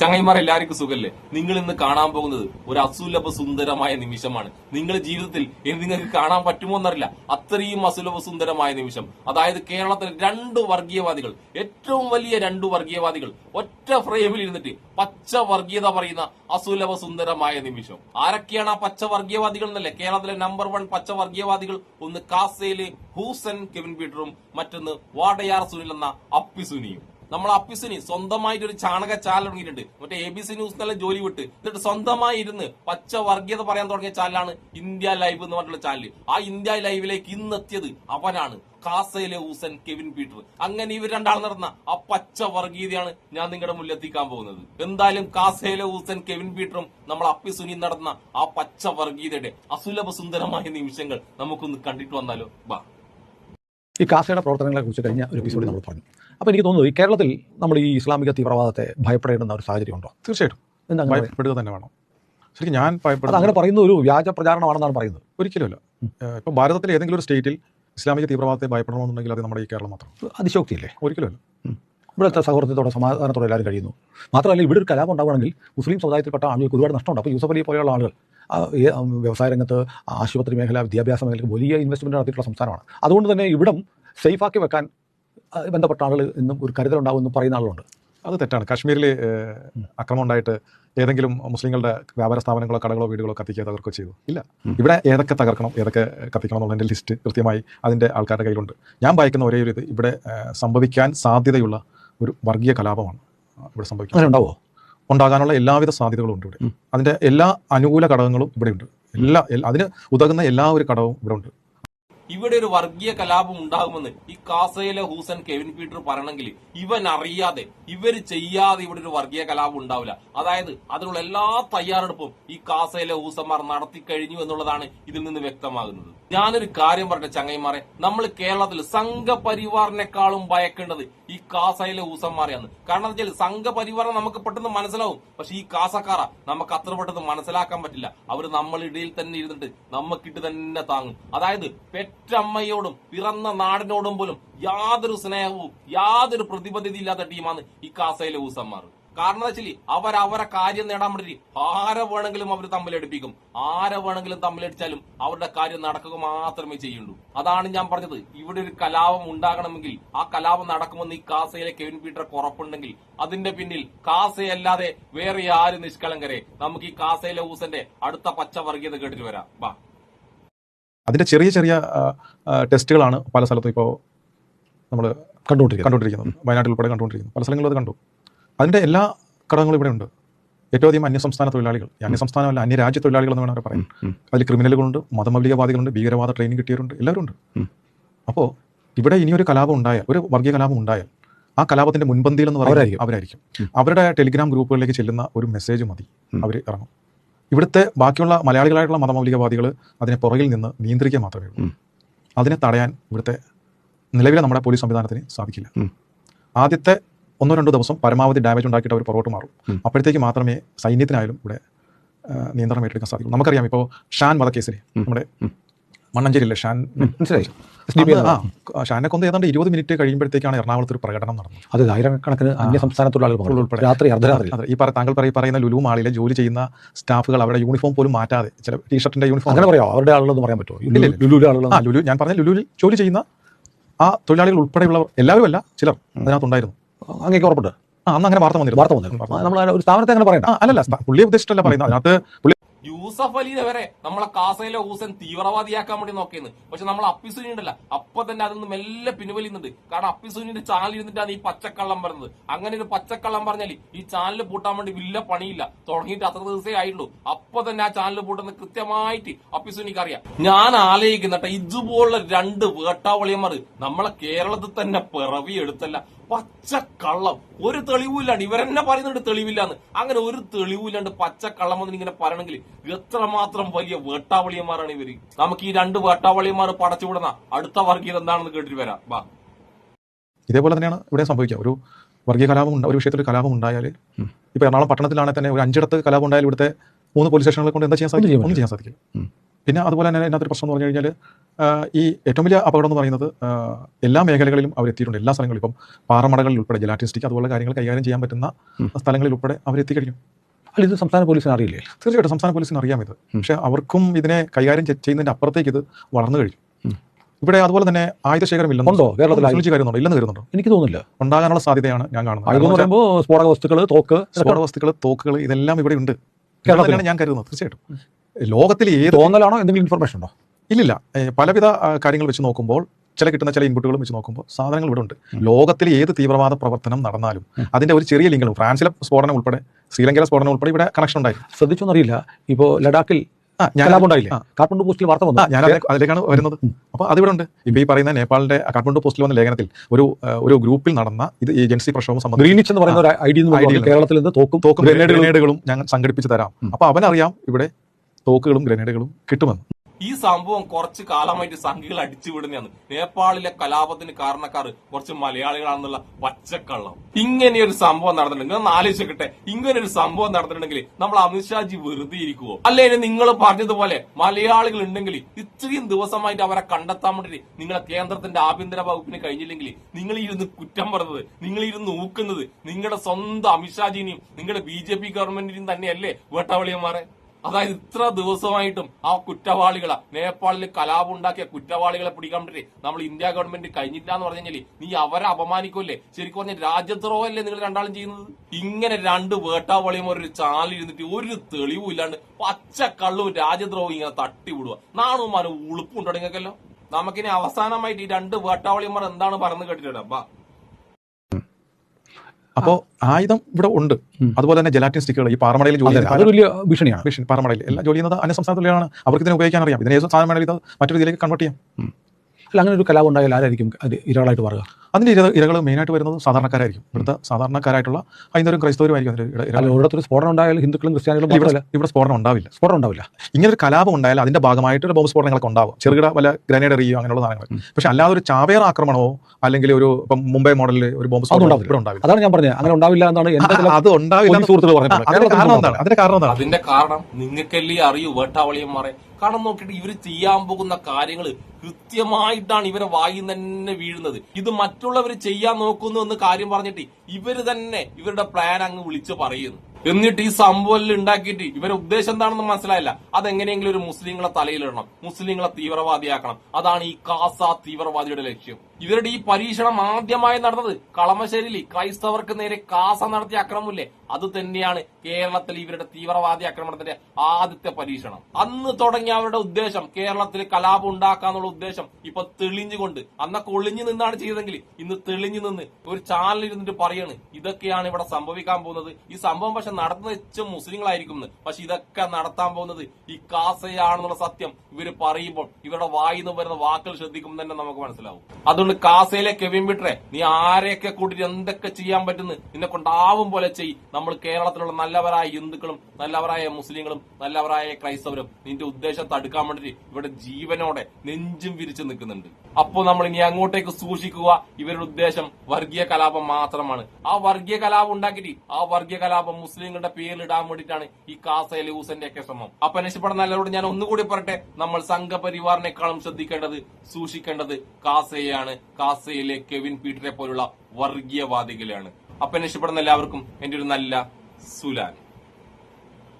ചങ്ങൈമാർ എല്ലാവർക്കും സുഖല്ലേ? നിങ്ങൾ ഇന്ന് കാണാൻ പോകുന്നത് ഒരു അസുലഭ സുന്ദരമായ നിമിഷമാണ്. നിങ്ങളുടെ ജീവിതത്തിൽ ഇനി നിങ്ങൾക്ക് കാണാൻ പറ്റുമോ എന്നറിയില്ല. അത്രയും അസുലഭ സുന്ദരമായ നിമിഷം. അതായത് കേരളത്തിലെ രണ്ട് വർഗീയവാദികൾ ഏറ്റവും വലിയ രണ്ട് വർഗീയവാദികൾ ഒറ്റ ഫ്രെയിമിൽ ഇരുന്നിട്ട് പച്ച വർഗീയത പറയുന്ന അസുലഭ സുന്ദരമായ നിമിഷം. ആരൊക്കെയാണ് ആ പച്ച വർഗീയവാദികൾ എന്നല്ലേ? കേരളത്തിലെ നമ്പർ വൺ പച്ച വർഗീയവാദികൾ ഒന്ന് കാസയിലെ ഹൂസൻ കെവിൻ പീറ്ററും മറ്റൊന്ന് വാടയാർ സുനിൽ എന്ന അപ്പി സുനിയും. നമ്മൾ അപ്പിസിന് സ്വന്തമായിട്ട് ഒരു ചാണക ചാനൽ തുടങ്ങിയിട്ടുണ്ട്. മറ്റേ എ ബി സി ന്യൂസ് നല്ല ജോലി വിട്ട്. എന്നിട്ട് സ്വന്തമായി ഇരുന്ന് പച്ച വർഗീയത പറയാൻ തുടങ്ങിയ ചാനലാണ് ഇന്ത്യ ലൈവ് എന്ന് പറഞ്ഞിട്ടുള്ള ചാനൽ ആ ഇന്ത്യ ലൈവിലേക്ക് ഇന്നെത്തിയത് അവനാണ് കാസയിലെ ഹൂസൻ കെവിൻ പീറ്റർ. അങ്ങനെ ഇവർ രണ്ടാൾ നടന്ന ആ പച്ച വർഗീയതയാണ് ഞാൻ നിങ്ങളുടെ മുന്നിൽ എത്തിക്കാൻ പോകുന്നത്. എന്തായാലും കാസയിലെ ഹൂസൻ കെവിൻ പീറ്ററും നമ്മൾ അപ്പി സുനി നടന്ന ആ പച്ച വർഗീയതയുടെ അസുലഭ സുന്ദരമായ നിമിഷങ്ങൾ നമുക്കൊന്ന് കണ്ടിട്ട് വന്നാലോ? ബാ. ഈ കാസയുടെ പ്രവർത്തനങ്ങളെ കുറിച്ച് കഴിഞ്ഞ ഒരു എപ്പിസോഡിൽ നമ്മൾ പറഞ്ഞു. അപ്പോൾ എനിക്ക് തോന്നുന്നു ഈ കേരളത്തിൽ നമ്മൾ ഈ ഇസ്ലാമിക തീവ്രവാദത്തെ ഭയപ്പെടേണ്ടുന്ന ഒരു സാഹചര്യം ഉണ്ടോ തീർച്ചയായിട്ടും അങ്ങനെ ഭയപ്പെടുക തന്നെ വേണം. ശരിക്കും ഞാൻ ഭയപ്പെടുന്നത് അങ്ങനെ പറയുന്ന ഒരു വ്യാജ പ്രചാരണമാണെന്നാണ് പറയുന്നത്. ഒരിക്കലുമല്ല ഇപ്പോൾ ഭാരതത്തിലെ ഏതെങ്കിലും ഒരു സ്റ്റേറ്റിൽ ഇസ്ലാമിക തീവ്രവാദത്തെ ഭയപ്പെടണമെന്നുണ്ടെങ്കിൽ അത് നമ്മുടെ ഈ കേരളം മാത്രം. അതിശോക്തിയല്ലേ ഒരിക്കലുമല്ല ഇവിടുത്തെ സൗഹൃദത്തോടെ സമാധാനത്തോടെ എല്ലാവരും കഴിയുന്നു. മാത്രമല്ല ഇവിടെ ഒരു കലാപം ഉണ്ടാവുകയാണെങ്കിൽ മുസ്ലിം സമുദായത്തിൽപ്പെട്ട ആളുകൾക്ക് ഒരുപാട് നഷ്ടമുണ്ട്. അപ്പോൾ യൂസഫ് അലി പോലെയുള്ള ആളുകൾ വ്യവസായ രംഗത്ത് ആശുപത്രി മേഖല വിദ്യാഭ്യാസ മേഖലയ്ക്ക് വലിയ ഇൻവെസ്റ്റ്മെന്റ് നടത്തിയിട്ടുള്ള സംസ്ഥാനമാണ്. അതുകൊണ്ട് തന്നെ ഇവിടം സേഫാക്കി വെക്കാൻ ബന്ധപ്പെട്ട ആളുകൾ ഇന്നും ഒരു കരുതലുണ്ടാവുമെന്ന് പറയുന്ന ആളുകളുണ്ട്. അത് തെറ്റാണ്. കാശ്മീരിൽ അക്രമം ഉണ്ടായിട്ട് ഏതെങ്കിലും മുസ്ലിങ്ങളുടെ വ്യാപാര സ്ഥാപനങ്ങളോ കടകളോ വീടുകളോ കത്തിക്കുക തകർക്കോ ചെയ്തു. ഇല്ല. ഇവിടെ ഏതൊക്കെ തകർക്കണം ഏതൊക്കെ കത്തിക്കണം എന്നുള്ളതിന്റെ ലിസ്റ്റ് കൃത്യമായി അതിന്റെ ആൾക്കാരുടെ കയ്യിലുണ്ട്. ഞാൻ വായിക്കുന്ന ഒരേ ഒരു ഇത് ഇവിടെ സംഭവിക്കാൻ സാധ്യതയുള്ള ഒരു വർഗീയ കലാപമാണ് ഇവിടെ സംഭവിക്കുന്നത്. ഉണ്ടാവോ? ഉണ്ടാകാനുള്ള എല്ലാവിധ സാധ്യതകളും ഉണ്ട് ഇവിടെ. അതിന്റെ എല്ലാ അനുകൂല ഘടകങ്ങളും ഇവിടെ ഉണ്ട്. എല്ലാ അതിന് ഉതകുന്ന എല്ലാ ഒരു ഘടകവും ഇവിടെ ഉണ്ട്. ഇവിടെ ഒരു വർഗീയ കലാപം ഉണ്ടാകുമെന്ന് ഈ കാസയിലെ ഹൂസൻ കെവിൻ പീറ്റർ പറയണമെങ്കിൽ ഇവൻ അറിയാതെ ഇവർ ചെയ്യാതെ ഇവിടെ ഒരു വർഗീയ കലാപം ഉണ്ടാവില്ല. അതായത് അതിനുള്ള എല്ലാ തയ്യാറെടുപ്പും ഈ കാസയിലെ ഹൂസന്മാർ നടത്തി കഴിഞ്ഞു എന്നുള്ളതാണ് ഇതിൽ നിന്ന് വ്യക്തമാകുന്നത്. ഞാനൊരു കാര്യം പറഞ്ഞ ചങ്ങൈമാരെ നമ്മൾ കേരളത്തിൽ സംഘപരിവാറിനെക്കാളും ഭയക്കേണ്ടത് ഈ കാസയിലെ ഊസന്മാരെയാണ്. കാരണം എന്താ വെച്ചാൽ സംഘപരിവാരം നമുക്ക് പെട്ടെന്ന് മനസ്സിലാവും. പക്ഷെ ഈ കാസക്കാറ നമുക്ക് അത്ര പെട്ടെന്ന് മനസ്സിലാക്കാൻ പറ്റില്ല. അവർ നമ്മളിടയിൽ തന്നെ ഇരുന്നിട്ട് നമുക്കിട്ട് തന്നെ താങ്ങും. അതായത് പെറ്റമ്മയോടും പിറന്ന നാടിനോടും പോലും യാതൊരു സ്നേഹവും യാതൊരു പ്രതിബദ്ധതയില്ലാത്ത ടീമാണ് ഈ കാസയിലെ ഊസന്മാർ. കാരണം വെച്ചാൽ അവർ അവരെ കാര്യം നേടാൻ വേണ്ടി ആരെ വേണമെങ്കിലും അവർ തമ്മിലടിപ്പിക്കും ആരെ വേണമെങ്കിലും തമ്മിലടിച്ചാലും അവരുടെ കാര്യം നടക്കുക മാത്രമേ ചെയ്യുള്ളൂ. അതാണ് ഞാൻ പറഞ്ഞത്. ഇവിടെ ഒരു കലാപം ഉണ്ടാകണമെങ്കിൽ ആ കലാപം നടക്കുമെന്ന് ഈ കാസയിലെ കെവിൻ പീറ്റർ ഉറപ്പുണ്ടെങ്കിൽ അതിന്റെ പിന്നിൽ കാസയല്ലാതെ വേറെ ആര് നിഷ്കളങ്കരെ. നമുക്ക് ഈ കാസയിലെ ഊസന്റെ അടുത്ത പച്ചവർഗീയത കേട്ടിട്ട് വരാം. വാ അതിന്റെ ചെറിയ ചെറിയ ടെസ്റ്റുകളാണ് പല സ്ഥലത്തും ഇപ്പോൾ നമ്മൾ കണ്ടുകൊണ്ടിരിക്കുന്നത്. കണ്ടുകൊണ്ടിരിക്കുന്നത്. വയനാട്ടിൽ ഉൾപ്പെടെ കണ്ടുകൊണ്ടിരിക്കുന്നത്. പല സ്ഥലങ്ങളിലും അത് കണ്ടു. അതിന്റെ എല്ലാ ഘടകങ്ങളും ഇവിടെ ഉണ്ട്. ഏറ്റവും അധികം അന്യസംസ്ഥാന തൊഴിലാളികൾ ഈ അന്യസംസ്ഥാനമല്ല അന്യരാജ്യ തൊഴിലാളികൾ എന്ന് വേണമെങ്കിൽ പറയാം അതിൽ ക്രിമിനലുകളുണ്ട് മതമൗലികവാദികളുണ്ട് ഭീകരവാദ ട്രെയിനിങ് കിട്ടിയവരുണ്ട് എല്ലാവരും ഉണ്ട് അപ്പോൾ ഇവിടെ ഇനിയൊരു കലാപം ഉണ്ടായാൽ ഒരു വർഗീയ കലാപം ഉണ്ടായാൽ ആ കലാപത്തിന്റെ മുൻപന്തിയിൽ എന്ന് പറയുന്നത്. അവരായിരിക്കും. അവരുടെ ടെലിഗ്രാം ഗ്രൂപ്പുകളിലേക്ക് ചെല്ലുന്ന ഒരു മെസ്സേജ് മതി അവർ ഇറങ്ങും. ഇവിടുത്തെ ബാക്കിയുള്ള മലയാളികളായിട്ടുള്ള മതമൗലികവാദികൾ അതിനെ പുറകിൽ നിന്ന് നിയന്ത്രിക്കുക മാത്രമേ ഉള്ളൂ. അതിനെ തടയാൻ ഇവിടുത്തെ നിലവിലെ നമ്മുടെ പോലീസ് സംവിധാനത്തിന് സാധിക്കില്ല. ആദ്യത്തെ ഒന്നോ രണ്ടോ ദിവസം പരമാവധി ഡാമേജ് ഉണ്ടാക്കിയിട്ട് അവർ പുറകോട്ട് മാറും. അപ്പോഴത്തേക്ക് മാത്രമേ സൈന്യത്തിനായാലും ഇവിടെ നിയന്ത്രണം ഏറ്റെടുക്കാൻ സാധിക്കൂ. നമുക്കറിയാം ഇപ്പോൾ ഷാൻ വധക്കേസിൽ നമ്മുടെ മണ്ണഞ്ചേരിയിലെ ഷാൻ മനസ്സിലായി. ഷാനെ കൊന്ന് ഏതാണ്ട് ഇരുപത് മിനിറ്റ് കഴിയുമ്പോഴത്തേക്കാണ് എറണാകുളത്ത് ഒരു പ്രകടനം നടന്നത്. അത് ആയിരക്കണക്കിന് അന്യ സംസ്ഥാന തൊഴിലാളികൾ ഉൾപ്പെടെ. രാത്രി അർദ്ധരാത്രി. ഈ പറ- താങ്കൾ പറയും പറയുന്ന ലുലു മാളിലെ ജോലി ചെയ്യുന്ന സ്റ്റാഫുകൾ അവരുടെ യൂണിഫോം പോലും മാറ്റാതെ ചില ടീഷർട്ടിന്റെ യൂണിഫോം അങ്ങനെ പറയാം അവരുടെ ആളുകളെന്ന് പറയാൻ പറ്റുമോ? ലുലു ഞാൻ പറഞ്ഞ ലുലുവിൽ ജോലി ചെയ്യുന്ന ആ തൊഴിലാളികൾ ഉൾപ്പെടെയുള്ളവർ എല്ലാവരും അല്ല ചിലർ അതിനകത്തുണ്ടായിരുന്നു. അങ്ങേക്ക് ഉറപ്പുണ്ട്. ആ അന്ന് അങ്ങനെ വാർത്ത വന്നിരുന്നു. വാർത്ത വന്നു നമ്മൾ ഒരു സ്ഥാപനത്തെ അങ്ങനെ പറയണ്ട. അല്ലല്ല പുള്ളിയെ ഉദ്ദേശിച്ചല്ല പറയുന്നത്. അതിനകത്ത് പുള്ളി യൂസഫ് അലി വരെ നമ്മളെ കാസയിലെ ഹൂസൻ തീവ്രവാദിയാക്കാൻ വേണ്ടി നോക്കിയെന്ന്. പക്ഷെ നമ്മൾ അപ്പിസുനി ഉണ്ടല്ല. അപ്പൊ തന്നെ അതൊന്നും മെല്ലെ പിൻവലിയുന്നുണ്ട്. കാരണം അപ്പിസുനിന്റെ ചാനൽ ഇരുന്നിട്ടാണ് ഈ പച്ചക്കള്ളം പറഞ്ഞത്. അങ്ങനെ ഒരു പച്ചക്കള്ളം പറഞ്ഞാൽ ഈ ചാനൽ പൂട്ടാൻ വേണ്ടി വലിയ പണിയില്ല. തുടങ്ങിയിട്ട് അത്ര ദിവസമേ ആയിട്ടുള്ളൂ. അപ്പൊ തന്നെ ആ ചാനൽ പൂട്ടുന്നത് കൃത്യമായിട്ട് അപ്പിസുനിക്ക് അറിയാം. ഞാൻ ആലോചിക്കുന്ന ഇതുപോലുള്ള രണ്ട് വേട്ടാവളിയന്മാർ നമ്മളെ കേരളത്തിൽ തന്നെ പിറവി എടുത്തല്ല. പച്ചക്കള്ളം. ഒരു തെളിവില്ലാണ്ട് ഇവരെന്നെ പറയുന്നുണ്ട് തെളിവില്ലാന്ന്. അങ്ങനെ ഒരു തെളിവില്ലാണ്ട് പച്ചക്കള്ളം എന്ന് ഇങ്ങനെ പറയണമെങ്കിൽ എത്രമാത്രം വലിയ വേട്ടാവളിയന്മാരാണ് ഇവർ. നമുക്ക് ഈ രണ്ട് വേട്ടാവളിയന്മാർ പടച്ചുവിടുന്ന അടുത്ത വർഗീയത എന്താണെന്ന് കേട്ടിട്ട് വരാം. വാ. ഇതേപോലെ തന്നെയാണ് ഇവിടെ സംഭവിക്കുക. ഒരു വർഗീയ കലാപം ഉണ്ട് ഒരു വിഷയത്തിൽ ഒരു കലാപം ഉണ്ടായാൽ ഇപ്പോൾ എറണാകുളം പട്ടണത്തിലാണെങ്കിൽ തന്നെ ഒരു അഞ്ചിടത്ത് കലാപം ഉണ്ടായാൽ ഇവിടുത്തെ മൂന്ന് പോലീസ് സ്റ്റേഷനുകളെ കൊണ്ട് എന്താ ചെയ്യാൻ സാധിക്കും? ചെയ്യാൻ ഒന്നും ചെയ്യാൻ സാധിക്കില്ല. പിന്നെ അതുപോലെ തന്നെ ഇതിനകത്തൊരു പ്രശ്നം എന്ന് പറഞ്ഞു കഴിഞ്ഞാൽ ഈ ഏറ്റവും വലിയ അപകടം എന്ന് പറയുന്നത് എല്ലാ മേഖലകളിലും അവരെത്തിയിട്ടുണ്ട്. എല്ലാ സ്ഥലങ്ങളിലും. ഇപ്പം പാറമടകളിൽ ഉൾപ്പെടെ ജലാറ്റിസ്റ്റിക് അതുപോലെ കാര്യങ്ങൾ കൈകാര്യം ചെയ്യാൻ പറ്റുന്ന സ്ഥലങ്ങളിൽ ഉൾപ്പെടെ അവരെത്തിക്കഴിഞ്ഞു. അല്ല ഇത് സംസ്ഥാന പോലീസിന് അറിയില്ലേ? തീർച്ചയായിട്ടും സംസ്ഥാന പോലീസിന് അറിയാം ഇത്. പക്ഷേ അവർക്കും ഇതിനെ കൈകാര്യം ചെയ്യുന്നതിന്റെ ചെയ്യുന്നതിന്റെ അപ്പുറത്തേക്ക് ഇത് വളർന്നു കഴിഞ്ഞു. ഇവിടെ അതുപോലെ തന്നെ ആയുധശേഖരം ശേഖരം ഉണ്ടോ? കേരളത്തിൽ ആയുധ- കാര്യമുണ്ടോ ഇല്ലെന്ന് കരുതുന്നുണ്ടോ എനിക്ക് തോന്നുന്നില്ല. ഉണ്ടാകാനുള്ള സാധ്യതയാണ് ഞാൻ കാണുന്നത്. ആയുധം പറയുമ്പോൾ സ്ഫോടക വസ്തുക്കൾ തോക്ക് സ്ഫോടക വസ്തുക്കൾ തോക്കുകൾ ഇതെല്ലാം ഇവിടെ ഉണ്ട്. കേരളത്തിലാണ് ഞാൻ കരുതുന്നത് തീർച്ചയായിട്ടും. ലോകത്തിൽ ഏത് തോന്നലാണോ എന്തെങ്കിലും ഇൻഫർമേഷൻ ഉണ്ടോ? ഇല്ലില്ല. പലവിധ കാര്യങ്ങൾ വെച്ച് നോക്കുമ്പോൾ ചില കിട്ടുന്ന ചില ഇൻപുട്ടുകളും വെച്ച് നോക്കുമ്പോൾ സാധനങ്ങൾ ഇവിടെ ഉണ്ട്. ലോകത്തിൽ ഏത് തീവ്രവാദ പ്രവർത്തനം നടന്നാലും അതിന്റെ ഒരു ചെറിയ ലിങ്കും ഫ്രാൻസിലെ സ്ഫോടനം ഉൾപ്പെടെ ശ്രീലങ്കയിലെ സ്ഫോടനം ഉൾപ്പെടെ ഇവിടെ കണക്ഷൻ ഉണ്ടായി. ശ്രദ്ധിച്ചൊന്നറിയില്ല ഇപ്പോൾ ലഡാക്കിൽ കാഠ്മണ്ഡു. പോസ്റ്റിൽ വാർത്ത വന്നു. ഞാൻ അതിലേക്കാണ് വരുന്നത്. അപ്പോൾ അതിവിടെ ഉണ്ട്. ഇപ്പൊ ഈ പറയുന്ന നേപ്പാളിന്റെ കാഠ്മണ്ഡു പോസ്റ്റിൽ വന്ന ലേഖനത്തിൽ ഒരു ഒരു ഗ്രൂപ്പിൽ നടന്ന ഇത് ഏജൻസി പ്രക്ഷോഭം സംബന്ധിച്ച് ഗ്രീനിച്ച് എന്ന് പറയുന്ന ഒരു ഐഡിയ. കേരളത്തിൽ നിന്ന് തോക്കും തോക്കും ഗ്രനേഡുകളും ഗ്രനേഡുകളും ഞങ്ങൾ സംഘടിപ്പിച്ച് തരാം. അപ്പൊ അവനറിയാം ഇവിടെ തോക്കുകളും ഗ്രനേഡുകളും കിട്ടുമെന്ന്. ഈ സംഭവം കുറച്ച് കാലമായിട്ട് സംഘികൾ അടിച്ചുവിടുന്നതാണ് നേപ്പാളിലെ കലാപത്തിന് കാരണക്കാർ കുറച്ച് മലയാളികളാണെന്നുള്ള പച്ചക്കള്ളം. ഇങ്ങനെ ഒരു സംഭവം നടന്നിട്ടുണ്ടെങ്കിൽ ഒന്ന് ആലോചിക്കട്ടെ ഇങ്ങനെ ഒരു സംഭവം നടന്നിട്ടുണ്ടെങ്കിൽ നമ്മൾ അമിത്ഷാജി വെറുതെ ഇരിക്കുവോ? അല്ലെങ്കിൽ നിങ്ങൾ പറഞ്ഞതുപോലെ മലയാളികൾ ഉണ്ടെങ്കിൽ ഇത്രയും ദിവസമായിട്ട് അവരെ കണ്ടെത്താൻ വേണ്ടി നിങ്ങളെ കേന്ദ്രത്തിന്റെ ആഭ്യന്തര വകുപ്പിന് കഴിഞ്ഞില്ലെങ്കിൽ നിങ്ങൾ ഇരുന്ന് കുറ്റം പറഞ്ഞത് നിങ്ങൾ ഇരുന്ന് ഊക്കുന്നത് നിങ്ങളുടെ സ്വന്തം അമിത്ഷാജിനെയും നിങ്ങളുടെ ബി ജെ പി ഗവൺമെന്റിനെയും തന്നെയല്ലേ വേട്ടാവളിയന്മാരെ? അതായത് ഇത്ര ദിവസമായിട്ടും ആ കുറ്റവാളികളെ നേപ്പാളിൽ കലാപം ഉണ്ടാക്കിയ കുറ്റവാളികളെ പിടിക്കാൻ വേണ്ടി നമ്മൾ ഇന്ത്യ ഗവൺമെന്റ് കഴിഞ്ഞില്ല എന്ന് പറഞ്ഞു കഴിഞ്ഞാൽ നീ അവരെ അപമാനിക്കുമല്ലേ ശരിക്കും പറഞ്ഞാൽ രാജ്യദ്രോഹമല്ലേ നിങ്ങൾ രണ്ടാളും ചെയ്യുന്നത്? ഇങ്ങനെ രണ്ട് വേട്ടാവളിയും ഒരു ചാലിരുന്നിട്ട് ഒരു തെളിവും ഇല്ലാണ്ട് പച്ച കള്ളും രാജ്യദ്രോഹം ഇങ്ങനെ തട്ടിവിടുക നാണു മാനും ഉളുപ്പും തുടങ്ങിയൊക്കെല്ലോ നമുക്കിനി അവസാനമായിട്ട് ഈ രണ്ട് വേട്ടാവളിമാർ എന്താണ് പറഞ്ഞു കേട്ടിട്ടുണ്ട് അപ്പാ അപ്പോൾ ആയുധം ഇവിടെ ഉണ്ട്. അതുപോലെ തന്നെ ജലാറ്റിൻ സ്റ്റിക്കുകൾ ഈ പാറമടയിൽ ജോലി അതെ, വലിയ ഭീഷണിയാണ്. ഭീഷണി പാറമടയിൽ. എല്ലാം ജോലി ചെയ്യുന്നത് അന്യ സംസ്ഥാന തൊഴിലാണ് അവർക്ക് ഇതിനെ ഉപയോഗിക്കാൻ അറിയാം. ഇതിനെ സാധനം വേണമെങ്കിൽ മറ്റൊരു രീതിയിലേക്ക് കൺവേർട്ട് ചെയ്യാം. അല്ല അങ്ങനെ ഒരു കലാപം ഉണ്ടായാൽ ആരായിരിക്കും അത് ഇരകളായിട്ട് മാറുക? അതിന്റെ ഇര ഇരകൾ മെയിനായിട്ട് വരുന്നത് സാധാരണക്കാരായിരിക്കും. ഇവിടുത്തെ സാധാരണക്കാരായിട്ടുള്ള ഹൈന്ദവരും ക്രൈസ്തവരുമായിരിക്കും അതിന്റെ ഇര- ഇര- അല്ല ഒരിടത്തൊരു സ്ഫോടനം ഉണ്ടായാലും ഹിന്ദുക്കളും ക്രിസ്ത്യാനികളും ഇവിടെ ഇവിടെ സ്ഫോടനം ഉണ്ടാവില്ല. സ്ഫോടനം ഉണ്ടാവില്ല. ഇങ്ങനെ ഒരു കലാപം ഉണ്ടായാൽ അതിന്റെ ഭാഗമായിട്ട് ഒരു ബോംബ് സ്ഫോടനങ്ങളൊക്കെ ഉണ്ടാവും. ചെറുകിട വല്ല ഗ്രനേഡ് എറിയോ അങ്ങനെയുള്ള സാധനങ്ങൾ. പക്ഷേ അല്ലാതെ ഒരു ചാവേർ ആക്രമണമോ അല്ലെങ്കിൽ ഒരു ഇപ്പം മുംബൈ മോഡലിൽ ഒരു ബോംബ് സ്ഫോടനം. ഇവിടെ ഉണ്ടാവില്ല. അതാണ് ഞാൻ പറഞ്ഞത്. അങ്ങനെ ഉണ്ടാവില്ല എന്നാണ് അത് ഉണ്ടാവില്ല സുഹൃത്തുക്കൾ പറഞ്ഞത് അതിന്റെ കാരണം എന്താണ്? അതിന്റെ കാരണം എന്താണ്? അതിന്റെ കാരണം നിങ്ങൾക്കല്ലേ അറിയൂ വേട്ടാവളിയന്മാരെ. കാരണം നോക്കിയിട്ട് ഇവർ ചെയ്യാൻ പോകുന്ന കാര്യങ്ങൾ കൃത്യമായിട്ടാണ് ഇവരെ വായി തന്നെ വീഴുന്നത്. ഇത് മറ്റുള്ളവർ ചെയ്യാൻ നോക്കുന്നു എന്ന് കാര്യം പറഞ്ഞിട്ട് ഇവർ തന്നെ ഇവരുടെ പ്ലാൻ അങ്ങ് വിളിച്ചു പറയുന്നു. എന്നിട്ട് ഈ സംഭവം ഉണ്ടാക്കിയിട്ട് ഇവരുടെ ഉദ്ദേശം എന്താണെന്ന് മനസ്സിലായില്ല. അതെങ്ങനെയെങ്കിലും ഒരു മുസ്ലിങ്ങളെ തലയിലിടണം മുസ്ലിങ്ങളെ തീവ്രവാദിയാക്കണം. അതാണ് ഈ കാസ തീവ്രവാദിയുടെ ലക്ഷ്യം. ഇവരുടെ ഈ പരീക്ഷണം ആദ്യമായി നടന്നത് കളമശ്ശേരിയിൽ ക്രൈസ്തവർക്ക് നേരെ കാസ നടത്തിയ അക്രമമില്ലേ? അത് തന്നെയാണ് കേരളത്തിൽ ഇവരുടെ തീവ്രവാദി ആക്രമണത്തിന്റെ ആദ്യത്തെ പരീക്ഷണം. അന്ന് തുടങ്ങിയ അവരുടെ ഉദ്ദേശം കേരളത്തിൽ കലാപം ഉണ്ടാക്കാന്നുള്ള ഉദ്ദേശം ഇപ്പൊ തെളിഞ്ഞുകൊണ്ട് അന്നൊക്കെ ഒളിഞ്ഞു നിന്നാണ് ചെയ്തതെങ്കിൽ ഇന്ന് തെളിഞ്ഞു നിന്ന് ഒരു ചാനലിൽ ഇരുന്നിട്ട് പറയാണ് ഇതൊക്കെയാണ് ഇവിടെ സംഭവിക്കാൻ പോകുന്നത്. ഈ സംഭവം പക്ഷെ നടത്തുന്ന വെച്ച് മുസ്ലിങ്ങളായിരിക്കും. പക്ഷെ ഇതൊക്കെ നടത്താൻ പോകുന്നത് ഈ കാസയാണെന്നുള്ള സത്യം ഇവർ പറയുമ്പോൾ ഇവരുടെ വായിന്ന് വരുന്ന വാക്കുകൾ ശ്രദ്ധിക്കുമ്പോൾ തന്നെ നമുക്ക് മനസ്സിലാവും. അതുകൊണ്ട് കാസയിലെ കെവിൻ വിട്രെ. നീ ആരെയൊക്കെ കൂട്ടിട്ട് എന്തൊക്കെ ചെയ്യാൻ പറ്റുന്നു? നിന്നെ കൊണ്ടാവും പോലെ ചെയ്. നമ്മൾ കേരളത്തിലുള്ള നല്ലവരായ ഹിന്ദുക്കളും നല്ലവരായ മുസ്ലിങ്ങളും നല്ലവരായ ക്രൈസ്തവരും നിന്റെ ഉദ്ദേശം തടുക്കാൻ വേണ്ടിട്ട് ഇവിടെ ജീവനോടെ നെഞ്ചും വിരിച്ചു നിൽക്കുന്നുണ്ട്. അപ്പോ നമ്മൾ ഇനി അങ്ങോട്ടേക്ക് സൂക്ഷിക്കുക. ഇവരുടെ ഉദ്ദേശം വർഗീയ കലാപം മാത്രമാണ്. ആ വർഗീയ കലാപം ഉണ്ടാക്കിയിട്ട് ആ വർഗീയ കലാപം മുസ്ലിങ്ങളുടെ ഇടാൻ വേണ്ടിയിട്ടാണ് ഈ കാസയിലെ ഹൂസന്റെ ഒക്കെ ശ്രമം. അപ്പൊ നശിപ്പെടുന്ന നല്ലവരോട് ഞാൻ ഒന്നുകൂടി പറട്ടെ നമ്മൾ സംഘപരിവാറിനേക്കാളും ശ്രദ്ധിക്കേണ്ടത് സൂക്ഷിക്കേണ്ടത് കാസയെയാണ്. കാസയിലെ കെവിൻ പീറ്ററെ പോലുള്ള വർഗീയവാദികളെയാണ്. അപ്പൊ നശിപ്പെടുന്ന എല്ലാവർക്കും എന്റെ ഒരു നല്ല സുലാൻ.